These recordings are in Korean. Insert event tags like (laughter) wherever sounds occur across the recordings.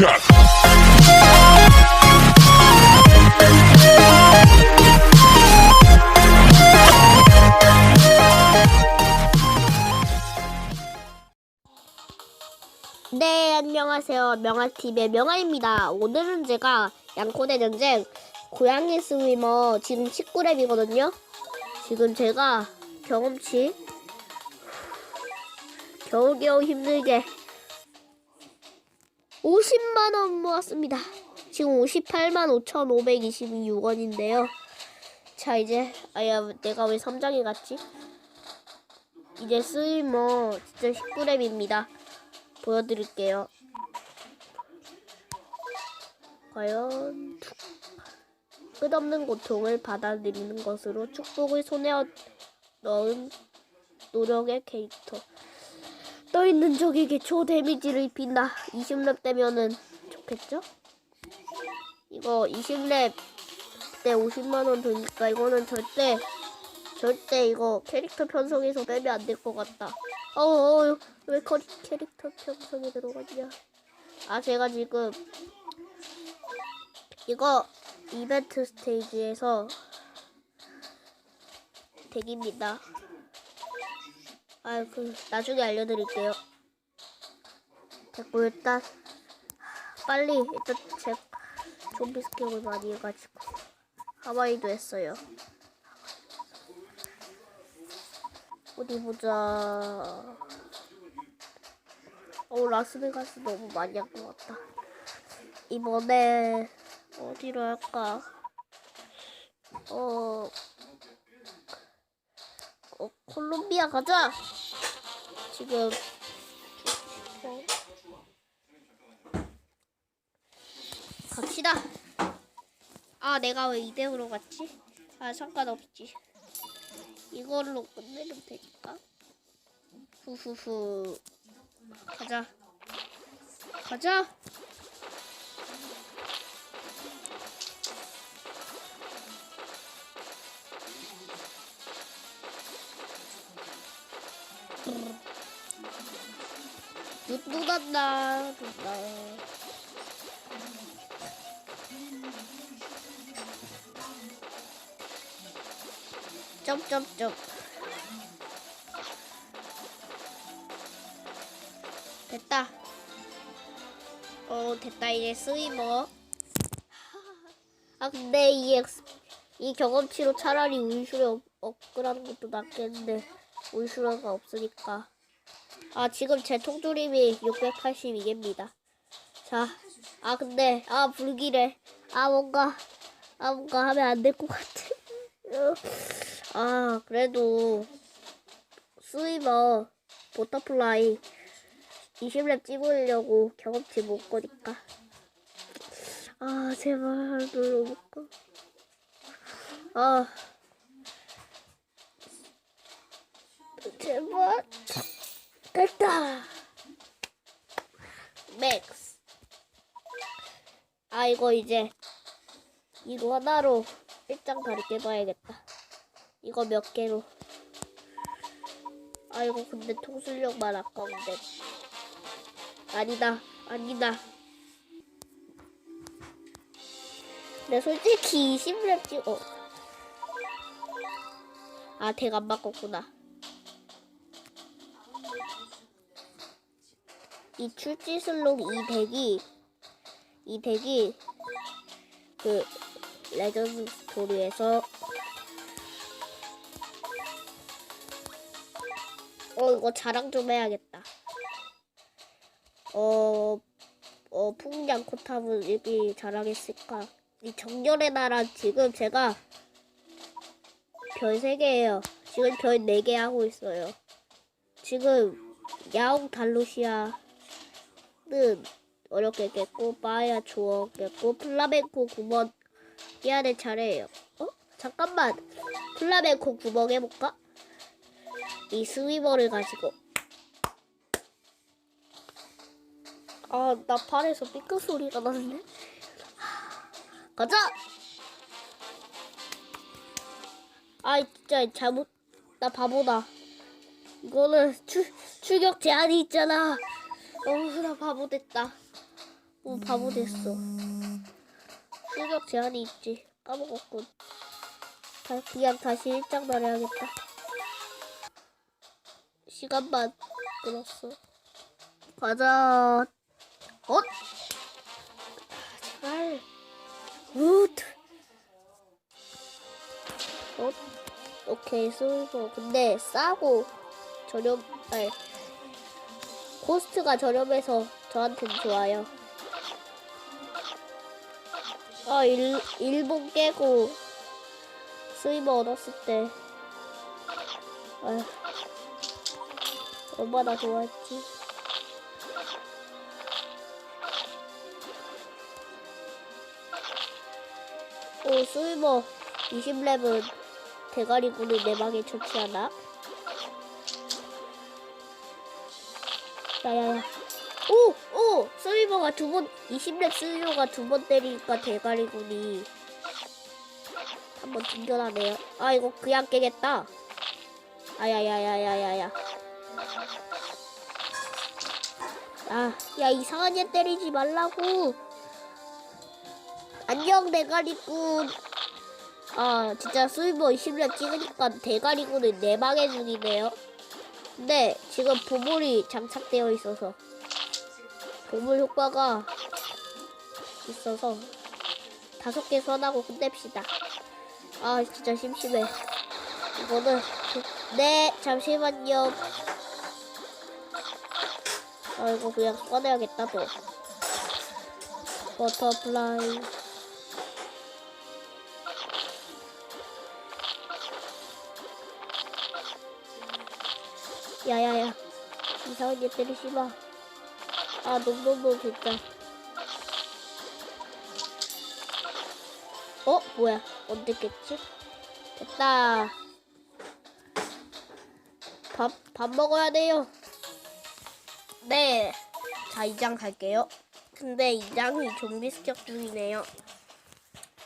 cut. 네, 안녕하세요. 명아TV의 명아입니다. 오늘은 제가 양코대 전쟁 고양이 스위머 지금 19렙이거든요. 지금 제가 경험치 겨우겨우 힘들게 50만 원 모았습니다. 지금 58만 5,526원인데요. 자, 이제, 아야, 내가 왜 3장이 갔지? 이제 스위머 진짜 19렙입니다. 보여드릴게요. 과연 끝없는 고통을 받아들이는 것으로 축복을 손에 얻- 넣은 노력의 캐릭터. 떠 있는 적에게 초 데미지를 입힌다. 20렙 되면은 좋겠죠? 이거 20렙 때 50만 원 드니까 이거는 절대 절대 이거 캐릭터 편성해서 빼면 안 될 것 같다. 어, 어, 왜 커, 캐릭터 편성에 들어갔냐? 아, 제가 지금 이거 이벤트 스테이지에서 덱입니다. 아, 그 나중에 알려드릴게요. 됐고 일단 빨리 일단 제 좀비 스킬을 많이 해가지고 하와이도 했어요. 어디 보자. 어, 라스베가스 너무 많이 한 것 같다. 이번에 어디로 할까? 어, 어 콜롬비아 가자. 지금 어. 갑시다. 아, 내가 왜 이대으로 갔지? 아, 상관없지. 이걸로 끝내면 되니까. 후후후. 가자. 가자. 녹았다. 녹다. 점점점. 됐다. 어 됐다 이제 스위머. 아 근데 이 엑스 이 경험치로 차라리 울슈레 업, 업그라는 것도 낫겠는데 울슈레가 없으니까. 아 지금 제 통조림이 682개입니다. 자, 아 근데 아 불길해. 아 뭔가 아 뭔가 하면 안 될 것 같아. (laughs) 아 그래도 스위머 버터플라이 20렙 찍으려고 경험치 못 거니까. 아, 제발 눌러볼까. 아. 제발. 됐다. 맥스. 아, 이거 이제, 이거 하나로 일장 다리 깨봐야겠다. 이거 몇 개로. 아, 이거 근데 통술력만 아까운데. 아니다, 아니다. 내 솔직히 20렙 찍어. 아, 덱안 바꿨구나. 이 출지슬록 이 덱이, 이 덱이, 그, 레전드 스토리에서, 어, 이거 자랑 좀 해야겠다. 어, 어, 풍량 코탑은 입이 자랑했을까? 이 정렬의 나라 지금 제가 별 3개예요. 지금 별 4개 하고 있어요. 지금 야옹 달루시아 는 어렵게 깼고 바야 조어 깼고 플라멘코 구멍 해야 될 차례예요. 어? 잠깐만. 플라멘코 구멍 해볼까? 이 스위머를 가지고 아, 나 팔에서 삐끗 소리가 나는데? 가자! 아, 진짜 잘못, 나 바보다. 이거는 출, 출격 제한이 있잖아. 어, 나 바보 됐다. 오 바보 됐어. 출력 제한이 있지. 까먹었군. 다, 그냥 다시 일장 말해야겠다. 시간만 끌었어. 가자. 엇! 제발. 굿. 엇. 오케이, 슬버. 근데 싸고 저렴, 아니, 코스트가 저렴해서 저한텐 좋아요. 아, 일, 일본 깨고 스위버 얻었을 때. 아휴. 얼마나 좋아했지. 오, 스위버 20렙은 대가리군을 내 방에 처치하나? 오! 오! 스위버가 두 번, 20렙 스위버가 두 번 때리니까 대가리군이 한번 튕겨나네요. 아, 이거 그냥 깨겠다. 아야야야야야야. 아, 야, 이상한 애 때리지 말라고. 안녕, 대가리군. 아, 진짜 스위버 20렙 찍으니까 대가리군은 내 방에 중이네요. 근데 지금 보물이 장착되어 있어서 보물 효과가 있어서 다섯 개 선하고 끝냅시다. 아 진짜 심심해. 이거는 네 잠시만요. 아 이거 그냥 꺼내야겠다 또. 버터플라이. 야야야 이상하게 때리지 마. 아 놈놈놈 진짜. 어 뭐야 언제 깼지? 됐다. 밥 밥 먹어야 돼요. 네. 자 이장 갈게요. 근데 이장이 좀비 습격 중이네요.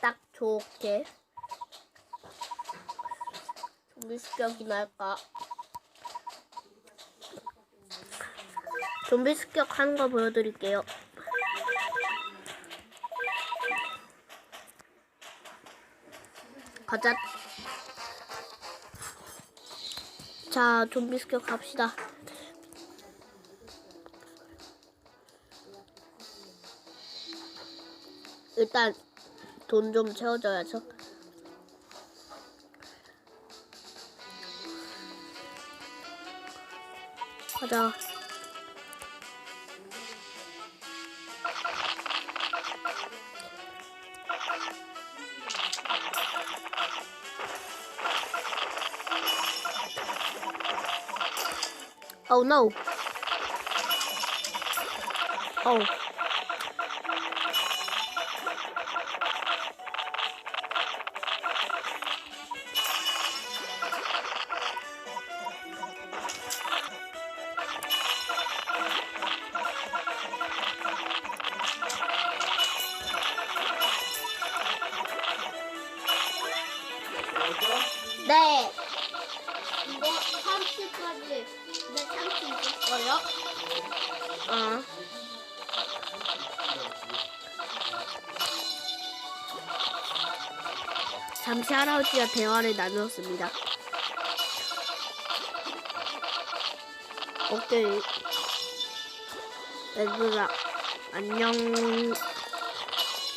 딱 좋게. 좀비 습격이 날까? 좀비 습격하는 거 보여드릴게요. 가자. 자, 좀비 습격 갑시다. 일단 돈 좀 채워줘야죠. 가자. No. Oh. 어. 잠시 할아버지와 대화를 나누었습니다. 오케이. 얘들아, 안녕.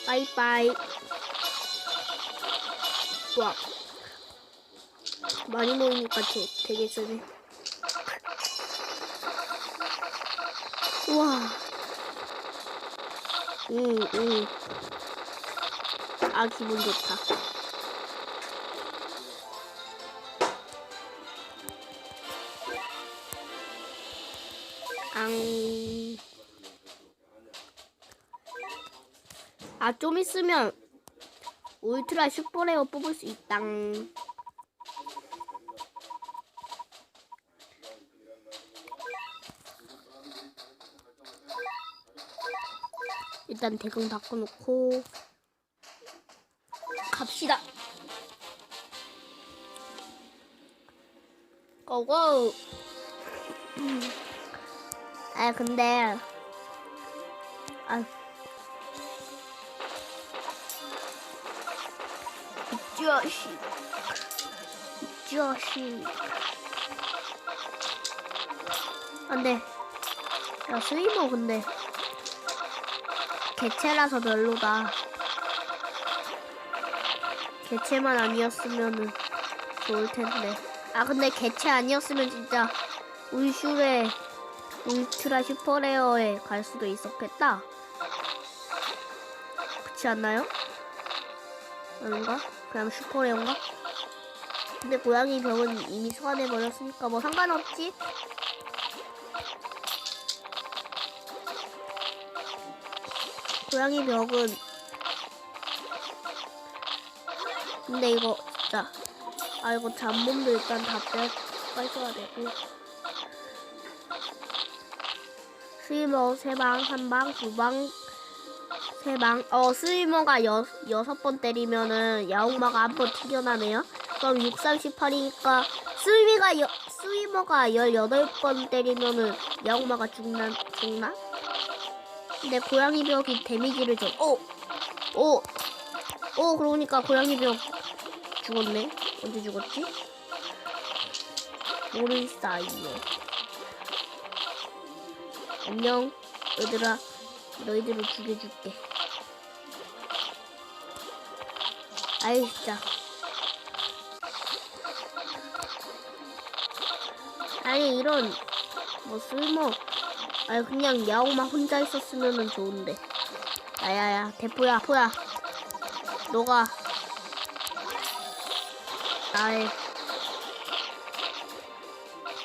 빠이빠이. 와. 많이 모이니까 되, 되게 쓰네. 우와. 응, 응. 아, 기분 좋다. 앙. 아, 좀 있으면 울트라 슈퍼레어 뽑을 수 있당. 일단 대금 바꿔놓고 갑시다. 고고. 아 근데 아. 자식 이 자식 안돼. 야 스위머 근데. 개체라서 별로다. 개체만 아니었으면은 좋을 텐데. 아, 근데 개체 아니었으면 진짜 울슈레 울트라 슈퍼레어에 갈 수도 있었겠다. 그렇지 않나요? 아닌가? 그냥 슈퍼레어인가? 근데 고양이 병은 이미 소환해 버렸으니까 뭐 상관없지. 고양이 벽은 근데 이거 진짜 아 이거 잡몸도 일단 다 빼, 빼줘야 되고. 스위머 세방 한방 두방 세방. 어 스위머가 여, 여섯 번 때리면은 야옹마가 한 번 튀겨나네요. 그럼 6, 38이니까 스위가 여, 스위머가 18번 때리면은 야옹마가 죽나 죽나? 근데 고양이 벽이 데미지를 줘. 오! 오! 오, 그러니까 고양이 벽 죽었네. 언제 죽었지? 모를 사이에. 안녕, 얘들아. 너희들을 죽여줄게. 아이, 진짜. 아니, 이런, 뭐, 쓸모. 아니 그냥 야옹만 혼자 있었으면은 좋은데. 야야야 대포야 포야. 너가 나의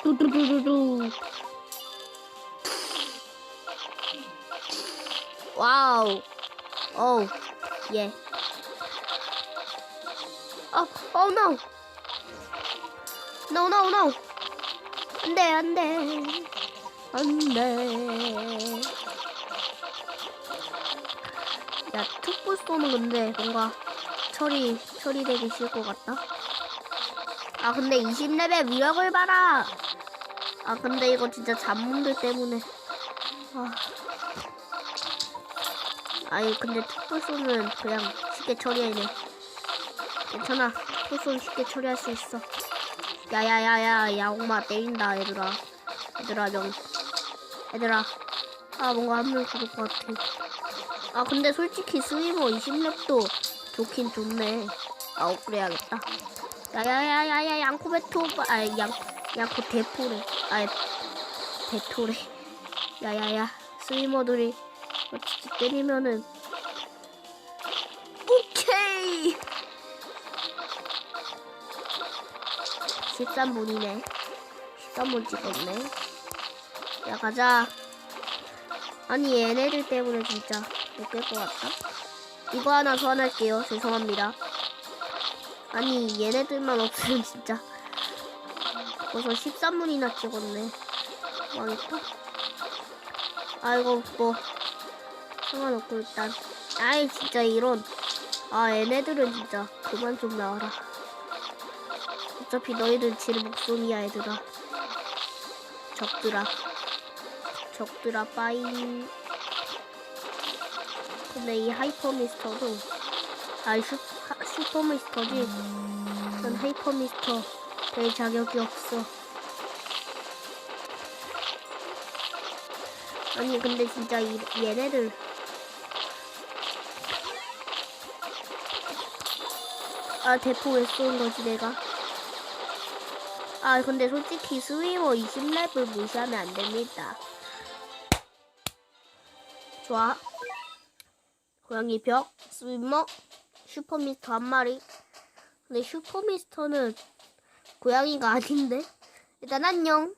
두두두두두. 와우. 어우 예. 어, 어, no. No, no, no. 안 돼, 안 돼. 안돼. 야, 툭불 쏘는 건데 뭔가 처리 처리되기 싫을 것 같다. 아 근데 20레벨 위력을 봐라. 아 근데 이거 진짜 잡문들 때문에. 아. 아니 근데 쏘는 그냥 쉽게 처리해네. 괜찮아. 툭불 쏘는 쉽게 처리할 수 있어. 야야야야 야옹마 때린다 얘들아. 얘들아 명 얘들아. 아 뭔가 한 명 죽을 것 같아. 아 근데 솔직히 스위머 20렙도 좋긴 좋네. 아 업그레이야겠다. 야야야야야 양코 베토 아양 양코 대포래. 아 대토래. 야야야. 스위머들이 어, 진짜 때리면은. 오케이! 13분이네. 13분 찍었네 야 가자. 아니 얘네들 때문에 진짜 못 깰 것 같다. 이거 하나 소환할게요. 죄송합니다. 아니 얘네들만 없으면 진짜 벌써 13분이나 찍었네. 망했다. 아 이거 뭐 상관없고 일단. 아이 진짜 이런. 아 얘네들은 진짜 그만 좀 나와라. 어차피 너희들 질 목숨이야 얘들아. 적들아 적들아 빠잉 근데 이 하이퍼 미스터도 아 슈, 하, 슈퍼 미스터지? 난 하이퍼 미스터 될 자격이 없어. 아니 근데 진짜 이, 얘네들. 아 대포 왜 쏘는 거지 내가? 아 근데 솔직히 스위머 20렙을 무시하면 안 됩니다 좋아. 고양이 벽, 스위머, 슈퍼미스터 한 마리. 근데 슈퍼미스터는 고양이가 아닌데? 일단 안녕.